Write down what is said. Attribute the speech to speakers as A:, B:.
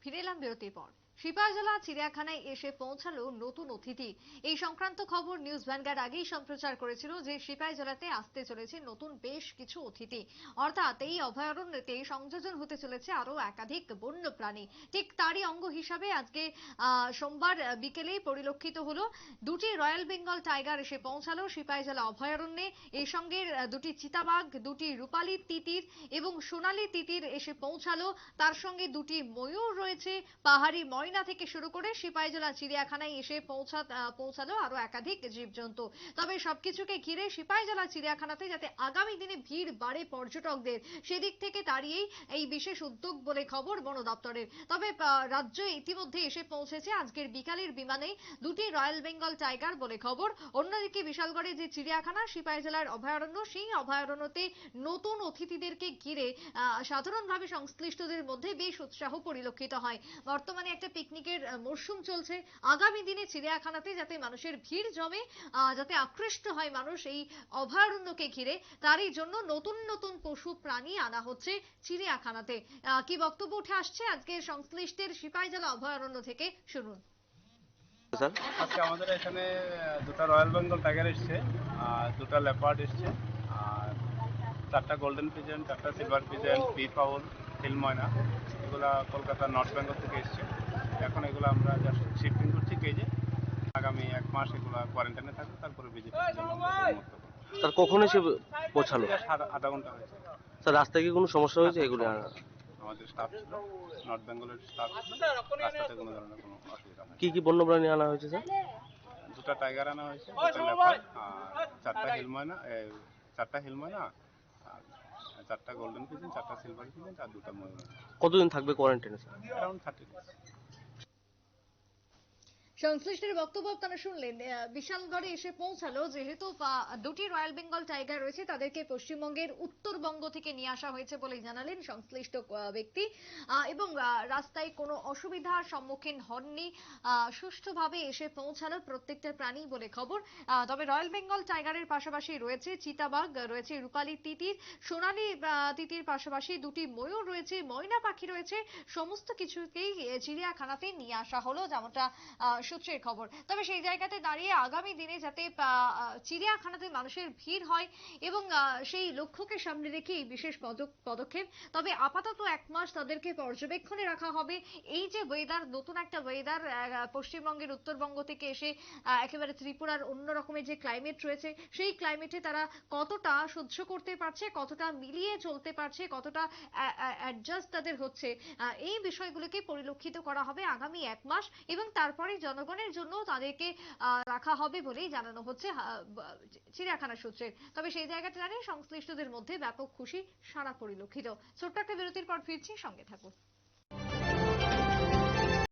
A: ফিরে এলাম বিরতির পর। সিপাহজলা চিড়িয়াখানায় এসে পৌঁছালো নতুন অতিথি। এই সংক্রান্ত খবর নিউজ ভ্যানগার্ড আগেই সম্প্রচার করেছিল যে সিপাহজলাতে আসতে চলেছে নতুন বেশ কিছু অতিথি। অর্থাৎ এই অভয়ারণ্যতে সংযোজন হতে চলেছে আরও একাধিক বন্য প্রাণী ঠিক তারই অঙ্গ হিসাবে আজকে সোমবার বিকেলেই পরিলক্ষিত হলো। দুটি রয়্যাল বেঙ্গল টাইগার এসে পৌঁছালো সিপাহীজলা অভয়ারণ্যে। এই সঙ্গে দুটি চিতাবাঘ, দুটি রূপালী তিতির এবং সোনালী তিতির এসে পৌঁছালো। তার সঙ্গে দুটি ময়ূর রয়েছে। পাহাড়ি ময়না থেকে শুরু করে সিপাহীজলা চিড়িয়াখানায় এসে পৌঁছা পৌঁছালো আরও একাধিক জীবজন্তু। তবে সবকিছুকে ঘিরে সিপাহীজলা চিড়িয়াখানাতে যাতে আগামী দিনে ভিড় বাড়ে পর্যটকদের, সেদিক থেকে দাঁড়িয়েই এই বিশেষ উদ্যোগ বলে খবর বন দপ্তরের। তবে রাজ্য ইতিমধ্যে এসে পৌঁছেছে আজকের বিকালের বিমানে দুটি রয়্যাল বেঙ্গল টাইগার বলে খবর। অন্যদিকে বিশালগড়ে যে চিড়িয়াখানা, সিপাহীজলার অভয়ারণ্য, সেই অভয়ারণ্যতে নতুন অতিথিদেরকে ঘিরে সাধারণভাবে সংশ্লিষ্টদের মধ্যে বেশ উৎসাহ পরিলক্ষিত হয়। বর্তমানে একটা পিকনিকের মরশুম চলছে। আগামী দিনে চিড়িয়াখানাতে যাতে মানুষের ভিড় জমে আহ, যাতে আকৃষ্ট হয় মানুষ এই অভয়ারণ্যকে ঘিরে তারই জন্য নতুন নতুন পশু প্রাণী আনা হচ্ছে চিড়িয়াখানাতে। আহ, কি বক্তব্য উঠে আসছে? আজকে সংশ্লিষ্টের সিপাহীজলা অভয়ারণ্য থেকে শুনুন।
B: আজকে আমাদের এখানে দুটো রয়্যাল বেঙ্গল টাইগার এসছে আর দুটো লেপার্ড এসছে আর চারটা গোল্ডেন পিজেন চারটা silver pigeon peafowl hill ময়না এগুলা কলকাতা নর্থ বেঙ্গল থেকে এসছে। এখন এগুলো আমরা জাস্ট শিফটিং করছি কেজে আগামী এক মাস এগুলো কোয়ারেন্টাইনে থাকবে তারপরে ভিজিট
C: স্যার কখন এসে পৌঁছালো?
B: আধা ঘণ্টা হয়েছে।
C: স্যার রাস্তায় কি কোনো সমস্যা হয়েছে এগুলো? আনা-
B: আমাদের স্টাফ ছিল। নর্থ বেঙ্গলের স্টাফ ছিল। রাস্তাতে কোনো ধরনের কোনো অসুবিধা হয়
C: কি কি বন্যপ্রাণী আনা হয়েছে স্যার?
B: দুটো টাইগার আনা হয়েছে দুটো চারটা হিল ময়না চারটা হিল ময়না আর চারটা গোল্ডেন পিজন চারটা সিলভার পিজন আর দুটো ময়ূর।
C: কতদিন থাকবে কোয়ারেন্টাইনে স্যার?
B: অ্যারাউন্ড থার্টি
A: সংশ্লিষ্টের বক্তব্য আপনারা শুনলেন। বিশালগড়ে এসে পৌঁছালো যেহেতু দুটি রয়্যাল বেঙ্গল টাইগার রয়েছে, তাদেরকে পশ্চিমবঙ্গের উত্তরবঙ্গ থেকে নিয়ে আসা হয়েছে বলে জানালেন সংশ্লিষ্ট ব্যক্তি। এবং রাস্তায় কোনো অসুবিধার সম্মুখীন হননি। সুষ্ঠুভাবে এসে পৌঁছালো প্রত্যেকটা প্রাণী বলে খবর। তবে রয়্যাল বেঙ্গল টাইগারের পাশাপাশি রয়েছে চিতাবাঘ, রয়েছে রূপালী তিতির, সোনালী তিতির পাশাপাশি দুটি ময়ূর রয়েছে, ময়না পাখি রয়েছে। সমস্ত কিছুকেই চিড়িয়াখানাতে নিয়ে আসা হলো, যেমনটা সূত্রের খবর। তবে সেই জায়গাতে দাঁড়িয়ে আগামী দিনে যাতে চিড়িয়াখানাতে মানুষের ভিড় হয় এবং সেই লক্ষ্যকে সামনে রেখে এই বিশেষ পদক্ষেপ, তবে আপাতত এক মাস তাদেরকে পর্যবেক্ষণে রাখা হবে। এই যে ওয়েদার নতুন একটা ওয়েদার পশ্চিমবঙ্গের উত্তরবঙ্গ থেকে এসে একেবারে ত্রিপুরার অন্য রকমের যে ক্লাইমেট রয়েছে, সেই ক্লাইমেটে তারা কতটা সহ্য করতে পারছে, কতটা মিলিয়ে চলতে পারছে, কতটা অ্যাডজাস্ট তাদের হচ্ছে এই বিষয়গুলোকে পরিলক্ষিত করা হবে আগামী এক মাস এবং তারপরে জনগণের জন্য তাদেরকে রাখা হবে বলেই জানানো হচ্ছে চিড়িয়াখানা সূত্রে তবে সেই জায়গাটা জানিয়ে সংশ্লিষ্টদের মধ্যে ব্যাপক খুশি সারা পরিলক্ষিত। ছোট্ট একটা বিরতির পর ফিরছি, সঙ্গে থাকুন।